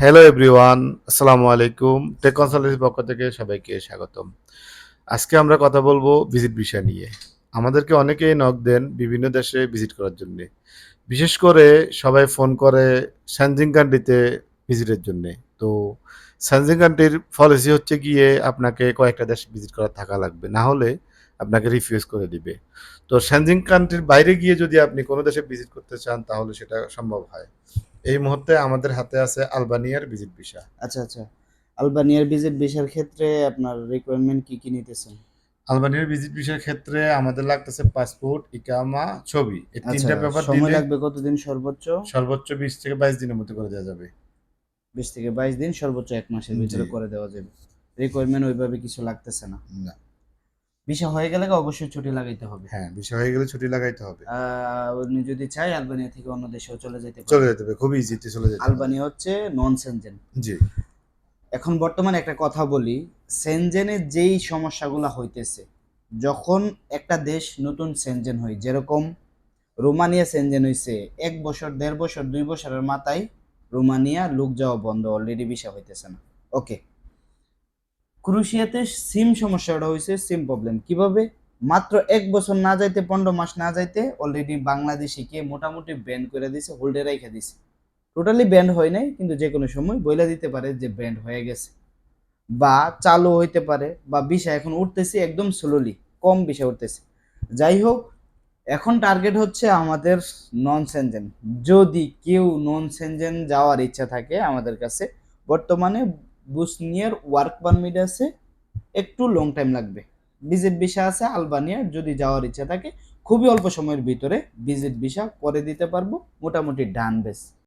Hello everyone আসসালামু আলাইকুম take কনসালটেন্সির পক্ষ থেকে সবাইকে স্বাগতম। আজকে আমরা কথা বলব ভিজিট বিষয় নিয়ে। আমাদেরকে অনেকেই নক দেন বিভিন্ন দেশে ভিজিট করার জন্য। বিশেষ করে সবাই ফোন করে স্যানজিং কান্ট্রিতে ভিজিটের জন্য। তো স্যানজিং কান্ট্রির পলিসি হচ্ছে গিয়ে আপনাকে কয়েকটা দেশ ভিজিট করা থাকা লাগবে। না হলে আপনাকে রিফিউজ করে দিবে। তো স্যানজিং কান্ট্রির বাইরে গিয়ে যদি আপনি কোনো দেশে ভিজিট করতে চান, তাহলে সেটা সম্ভব হয়। এই মুহূর্তে আমাদের হাতে আছে আলবানিয়ার ভিজিট ভিসা। আচ্ছা আচ্ছা। আলবানিয়ার ভিজিট ভিসার ক্ষেত্রে আপনার রিকোয়ারমেন্ট কি কি নিতেছেন? আলবানিয়ার ভিজিট ভিসার ক্ষেত্রে আমাদের লাগতেছে পাসপোর্ট ইকামা ছবি। এই আচ্ছা তিনটা পেপার সময় দিলে লাগবে কতদিন সর্বোচ্চ? সর্বোচ্চ বিশ থেকে বাইশ দিনের মধ্যে করে দেওয়া যাবে। বিশ থেকে বাইশ দিন সর্বোচ্চ এক মাসের ভিতরে করে দেওয়া যাবে। রিকোয়ারমেন্ট ওইভাবে কিছু লাগতেছে না? না। ভিসা হয়ে গেলে অবশ্যই ছুটি লাগাইতে হবে? হ্যাঁ বিষয় হয়ে গেলে ছুটি লাগাইতে হবে। আহ, উনি যদি চাই আলবানিয়া থেকে অন্য দেশেও চলে যেতে চলে যেতে হবে খুবই ইজিতে চলে যেতে আলবানিয়া হচ্ছে নন সেনজেন জি। এখন বর্তমানে একটা কথা বলি সেনজেনের যেই সমস্যাগুলো হইতেছে যখন একটা দেশ নতুন সেনজেন হয় যেরকম রোমানিয়া সেনজেন হইছে এক বছর দেড় বছর দুই বছরের মাথায় রোমানিয়া লোক যাওয়া বন্ধ অলরেডি বিষয় হইতেছে না। ওকে ক্রুশিয়াতে সিম সমস্যাটা হয়েছে, সিম প্রবলেম কীভাবে? মাত্র এক বছর না যাইতে, পনেরো মাস না যাইতে অলরেডি বাংলাদেশিকে মোটামুটি ব্যান করে দিছে হোল্ডে রেখে দিছে। টোটালি ব্যান্ড হয় নাই, কিন্তু যে কোনো সময় বইলা দিতে পারে যে ব্যান্ড হয়ে গেছে। বা চালু হইতে পারে, বা বিষয় এখন উঠতেছে একদম স্লোলি কম বিষয় উঠতেছে। যাই হোক, এখন টার্গেট হচ্ছে আমাদের নন সেনজেন যদি কেউ নন সেনজেন যাওয়ার ইচ্ছা থাকে আমাদের কাছে, বর্তমানে বুসনিয়ার ওয়ার্ক পারমিট আছে, একটু লং টাইম লাগবে। ভিজিট ভিসা আছে আলবানিয়ার যদি যাওয়ার ইচ্ছা থাকে, খুবই অল্প সময়ের ভিতরে ভিজিট ভিসা করে দিতে পারব, মোটামুটি ডান বেস